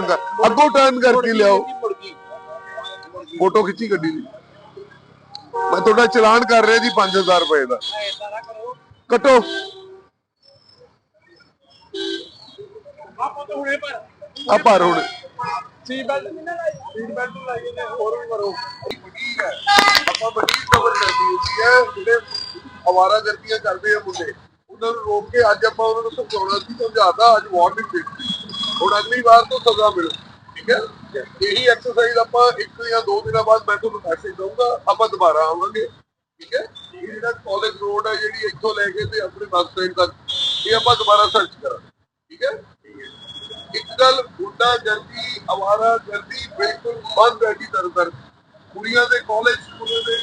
Turn ਕਰ ਅੱਗੋਂ turn ਕਰਕੇ ਲਿਆਓ। ਫੋਟੋ ਖਿੱਚੀ ਗੱਡੀ ਦੀ। ਮੈਂ ਤੁਹਾਡਾ ਚਲਾਨ ਕਰ ਰਿਹਾ ਜੀ 5000 ਰੁਪਏ ਦਾ। ਕੱਟੋ। ਆਪਾਂ ਤਾਂ ਹੁਣੇ ਪਰ ਆ ਹੁਣ। ਸੀਟ ਬੈਲਟ ਨਹੀਂ ਲਾਈ। ਸੀਟ ਬੈਲਟ ਲਾਈ ਨੇ ਹੋਰ ਵੀ ਕਰੋ ਆਪਾਂ ਵੱਡੀ ਖਬਰ ਕਰਦੀ ਹੁੰਦੀ ਹੈ ਜਿਹੜੇ ਅਵਾਰਾ ਗਰਦੀਆਂ ਕਰਦੇ ਆ ਮੁੰਡੇ। ਉਹਨਾਂ ਨੂੰ ਰੋਕ ਕੇ ਅੱਜ ਆਪਾਂ ਉਹਨਾਂ ਨੂੰ ਸਮਝਾਉਣਾ ਸੀ ਸਮਝਾਤਾ ਅੱਜ ਵਾਰਨਿੰਗ ਦਿੱਤੀ। ਹੁਣ ਅਗਲੀ ਵਾਰ ਤੋਂ ਸਜ਼ਾ ਮਿਲੂ, ਠੀਕ ਹੈ? ਇਹੀ ਐਕਸਰਸਾਈਜ਼ ਆਪਾਂ ਇੱਕ ਜਾਂ ਦੋ ਦਿਨਾਂ ਬਾਅਦ ਮੈਂ ਤੁਹਾਨੂੰ ਮੈਸੇਜ ਦਊਂਗਾ, ਆਪਾਂ ਦੁਬਾਰਾ ਆਵਾਂਗੇ, ਠੀਕ ਹੈ? ਇਹ ਜਿਹੜਾ ਕਾਲਜ ਰੋਡ ਹੈ, ਜਿਹੜੀ ਇੱਥੋਂ ਲੈ ਕੇ ਤੇ ਆਪਣੇ ਬੱਸ ਸਟੈਂਡ ਤੱਕ, ਇਹ ਆਪਾਂ ਦੁਬਾਰਾ ਸਰਚ ਕਰਾਂਗੇ, ਠੀਕ ਹੈ? ਇੱਕ ਗੱਲ ਗੁੰਡਾ ਗਰਦੀ ਅਵਾਰਾ ਗਰਦੀ ਬਿਲਕੁਲ ਬੰਦ ਹੈ ਜੀ ਦਰਦਰ ਕੁੜੀਆਂ ਦੇ ਕਾਲਜ ਸਕੂਲਾਂ ਦੇ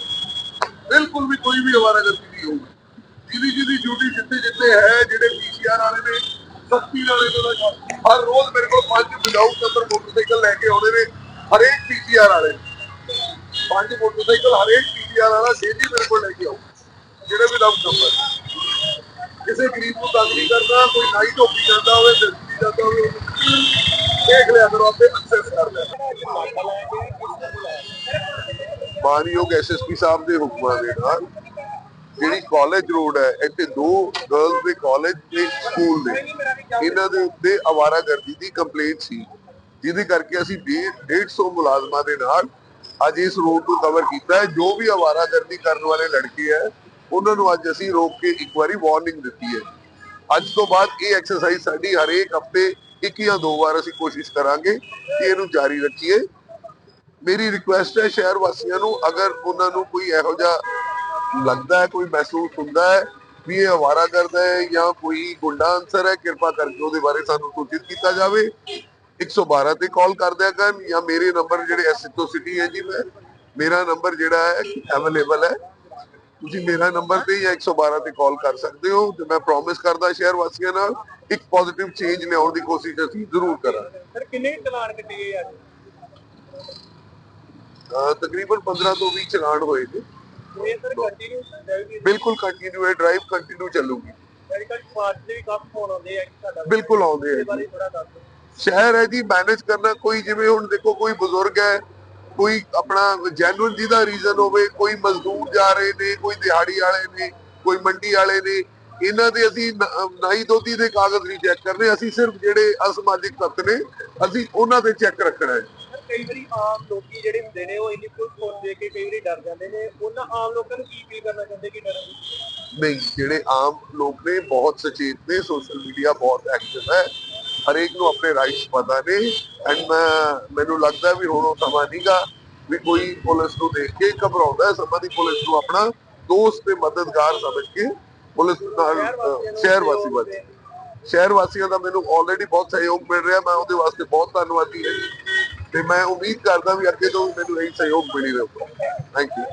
ਬਿਲਕੁਲ ਵੀ ਕੋਈ ਵੀ ਅਵਾਰਾ ਗਰਦੀ ਨਹੀਂ ਹੋਊਗੀ। ਜਿਹਦੀ ਜਿਹਦੀ ਡਿਊਟੀ ਜਿੱਥੇ ਜਿੱਥੇ ਹੈ, ਜਿਹੜੇ ਪੀਸੀਆਰ ਵਾਲੇ ਨੇ ਸਖਤੀ ਨਾਲ ਇਹਨਾਂ ਦਾ ਕੰਮ। ਹਰ ਰੋਜ਼ ਮੇਰੇ ਕੋਲ ਪੰਜ ਵਿਦਾਊਟ ਨੰਬਰ ਮੋਟਰਸਾਈਕਲ ਲੈ ਕੇ ਆਉਂਦੇ ਨੇ, ਹਰੇਕ ਪੀਸੀਆਰ ਵਾਲੇ। ਪੰਜ ਮੋਟਰਸਾਈਕਲ ਹਰੇਕ ਪੀਸੀਆਰ ਵਾਲਾ ਡੇਲੀ ਮੇਰੇ ਕੋਲ ਲੈ ਕੇ ਆਉ ਜਿਹੜੇ ਵਿਦਾਊਟ ਨੰਬਰ ਕਿਸੇ ਗਰੀਬ ਨੂੰ ਤੰਗ ਨਹੀਂ ਕਰਦਾ ਕੋਈ ਨਾਈ ਧੋਪੀ ਜਾਂਦਾ ਹੋਵੇ ਦਿਲਦੀ ਜਾਂਦਾ ਹੋਵੇ, ਉਹਨੂੰ ਦੇਖ ਲਿਆ ਕਰੋ, ਆਪੇ ਐਕਸੈਸ ਕਰ ਲਿਆ ਮਾਨਯੋਗ ਐਸਐਸਪੀ ਸਾਹਿਬ ਦੇ ਹੁਕਮਾਂ ਦੇ ਨਾਲ ਜਿਹੜੀ ਕਾਲਜ ਰੋਡ ਹੈ, ਇੱਥੇ ਦੋ ਗਰਲਸ ਦੇ ਕਾਲਜ ਤੇ ਸਕੂਲ ਨੇ। ਇਹਨਾਂ ਦੇ ਉੱਤੇ ਅਵਾਰਾਗਰਦੀ ਦੀ ਕੰਪਲੇਂਟ ਸੀ। ਜਿਹਦੇ ਕਰਕੇ ਅਸੀਂ 150 ਮੁਲਾਜ਼ਮਾਂ ਦੇ ਨਾਲ ਅੱਜ ਇਸ ਰੋਡ ਨੂੰ ਕਵਰ ਕੀਤਾ ਹੈ। ਜੋ ਵੀ ਅਵਾਰਾਗਰਦੀ ਕਰਨ ਵਾਲੇ ਲੜਕੇ ਹੈ, ਉਹਨਾਂ ਨੂੰ ਅੱਜ ਅਸੀਂ ਰੋਕ ਕੇ ਇੱਕ ਵਾਰੀ ਵਾਰਨਿੰਗ ਦਿੱਤੀ ਹੈ। ਅੱਜ ਤੋਂ ਬਾਅਦ ਇਹ ਐਕਸਰਸਾਈਜ਼ ਸਾਡੀ ਹਰੇਕ ਹਫ਼ਤੇ ਇੱਕ ਜਾਂ ਦੋ ਵਾਰ ਅਸੀਂ ਕੋਸ਼ਿਸ਼ ਕਰਾਂਗੇ ਕਿ ਇਹਨੂੰ ਜਾਰੀ ਰੱਖੀਏ। ਮੇਰੀ ਰਿਕੁਐਸਟ ਹੈ ਸ਼ਹਿਰ ਵਾਸੀਆਂ ਨੂੰ, ਅਗਰ ਉਹਨਾਂ ਨੂੰ ਕੋਈ ਇਹੋ ਜਿਹਾ ਲੱਗਦਾ ਹੈ ਕੋਈ ਮਹਿਸੂਸ ਹੁੰਦਾ ਹੈ ਵੀ ਇਹ ਅਵਾਰਾਗਰਦ ਹੈ ਜਾਂ ਕੋਈ ਗੁੰਡਾ ਅੰਸਰ ਹੈ ਕਿਰਪਾ ਕਰਕੇ ਉਹਦੇ ਬਾਰੇ ਸਾਨੂੰ ਸੂਚਿਤ ਕੀਤਾ ਜਾਵੇ। 112 ਤੇ ਕਾਲ ਕਰ ਦਿਆ ਕਰਨ ਜਾਂ ਮੇਰੇ ਨੰਬਰ ਜਿਹੜੇ ਐਸਐਚਓ ਸਿਟੀ ਹੈ ਜੀ ਮੈਂ ਮੇਰਾ ਨੰਬਰ ਜਿਹੜਾ ਹੈ ਅਵੇਲੇਬਲ ਹੈ। ਤੁਸੀਂ ਮੇਰਾ ਨੰਬਰ ਤੇ ਜਾਂ 112 ਤੇ ਕਾਲ ਕਰ ਸਕਦੇ ਹੋ ਤੇ ਮੈਂ ਪ੍ਰੋਮਿਸ ਕਰਦਾ ਸ਼ਹਿਰ ਵਾਸੀਆਂ ਨਾਲ ਇੱਕ ਪੋਜ਼ਿਟਿਵ ਚੇਂਜ ਲਿਆਉਣ ਦੀ ਕੋਸ਼ਿਸ਼ ਅਸੀਂ ਜ਼ਰੂਰ ਕਰਾਂਗੇ। ਸਰ ਕਿੰਨੇ ਚਲਾਨ ਕੱਟੇ ਗਏ ਅੱਜ? ਤਕਰੀਬਨ 15 ਤੋਂ 20 ਚਲਾਨ ਹੋਏ ਨੇ। ਇਹ ਸਰ ਕੰਟੀਨਿਊ ਜਾਏਗੀ ਬਿਲਕੁਲ ਕੰਟੀਨਿਊ ਹੈ ਡਰਾਈਵ ਕੰਟੀਨਿਊ ਚੱਲੂਗੀ। ਮੈਡੀਕਲ ਸਮਾਰਟ ਦੇ ਵੀ ਕਾਫੀ ਫੋਨ ਆਉਂਦੇ ਆ ਕਿ ਸਾਡਾ ਬਿਲਕੁਲ ਆਉਂਦੇ ਆ ਜੀ। ਸ਼ਹਿਰ ਹੈ ਜੀ ਮੈਨੇਜ ਕਰਨਾ ਕੋਈ ਜਿਵੇਂ ਹੁਣ ਦੇਖੋ ਕੋਈ ਬਜ਼ੁਰਗ ਹੈ ਕੋਈ ਆਪਣਾ ਜੈਨੂਇਨ ਜਿਹਦਾ ਰੀਜ਼ਨ ਹੋਵੇ ਕੋਈ ਮਜ਼ਦੂਰ ਜਾ ਰਹੇ ਨੇ ਕੋਈ ਦਿਹਾੜੀ ਵਾਲੇ ਨੇ ਕੋਈ ਮੰਡੀ ਵਾਲੇ ਨੇ ਇਹਨਾਂ ਦੇ ਅਸੀਂ ਨ- ਨਾਈ ਦੋਤੀ ਦੇ ਕਾਗਜ਼ ਨਹੀਂ ਚੈੱਕ ਕਰਨੇ ਅਸੀਂ ਸਿਰਫ ਜਿਹੜੇ ਅਸਮਾਜਿਕ ਤੱਤ ਨੇ ਅਸੀਂ ਉਹਨਾਂ ਦੇ ਚੈੱਕ ਰੱਖਣਾ ਹੈ। ਕਈ ਵਾਰੀ ਆਮ ਲੋਕੀ ਜਿਹੜੇ ਹੁੰਦੇ ਨੇ, ਉਹ ਇੰਨੀ ਕੁਝ ਫੋਨ ਦੇ ਕੇ ਕਈ ਵਾਰੀ ਡਰ ਜਾਂਦੇ ਨੇ। ਉਹਨਾਂ ਆਮ ਲੋਕਾਂ ਨੂੰ ਕੀ ਫੀਲ ਕਰਨਾ ਚਾਹੁੰਦੇ ਕਿ ਡਰਨ? ਨਹੀਂ, ਜਿਹੜੇ ਆਮ ਲੋਕ ਨੇ, ਬਹੁਤ ਸੁਚੇਤ ਨੇ ਸੋਸ਼ਲ ਮੀਡੀਆ ਬਹੁਤ ਐਕਟਿਵ ਹੈ। ਹਰੇਕ ਨੂੰ ਆਪਣੇ ਰਾਈਟਸ ਪਤਾ ਨੇ। ਐਂਡ ਮੈਨੂੰ ਲੱਗਦਾ ਵੀ ਹੁਣ ਉਹ ਸਮਾਂ ਨਹੀਂਗਾ ਵੀ ਕੋਈ ਪੁਲਿਸ ਨੂੰ ਦੇਖ ਕੇ ਘਬਰਾਉਂਦਾ ਸਮਾਂ ਦੀ ਪੁਲਿਸ ਨੂੰ ਆਪਣਾ ਦੋਸਤ ਤੇ ਮਦਦਗਾਰ ਸਮਝ ਕੇ ਪੁਲਿਸ ਨਾਲ ਸ਼ਹਿਰ ਵਾਸੀ ਬਣ ਸ਼ਹਿਰ ਵਾਸੀਆਂ ਦਾ ਮੈਨੂੰ ਆਲਰੇਡੀ ਬਹੁਤ ਸਹਿਯੋਗ ਮਿਲ ਰਿਹਾ। ਮੈਂ ਉਹਦੇ ਵਾਸਤੇ ਬਹੁਤ ਧੰਨਵਾਦੀ ਹਾਂ। ਤੇ ਮੈਂ ਉਮੀਦ ਕਰਦਾ ਵੀ ਅੱਗੇ ਤੋਂ ਵੀ ਮੈਨੂੰ ਇਹੀ ਸਹਿਯੋਗ ਮਿਲੀ ਰਹੂਗਾ। Thank you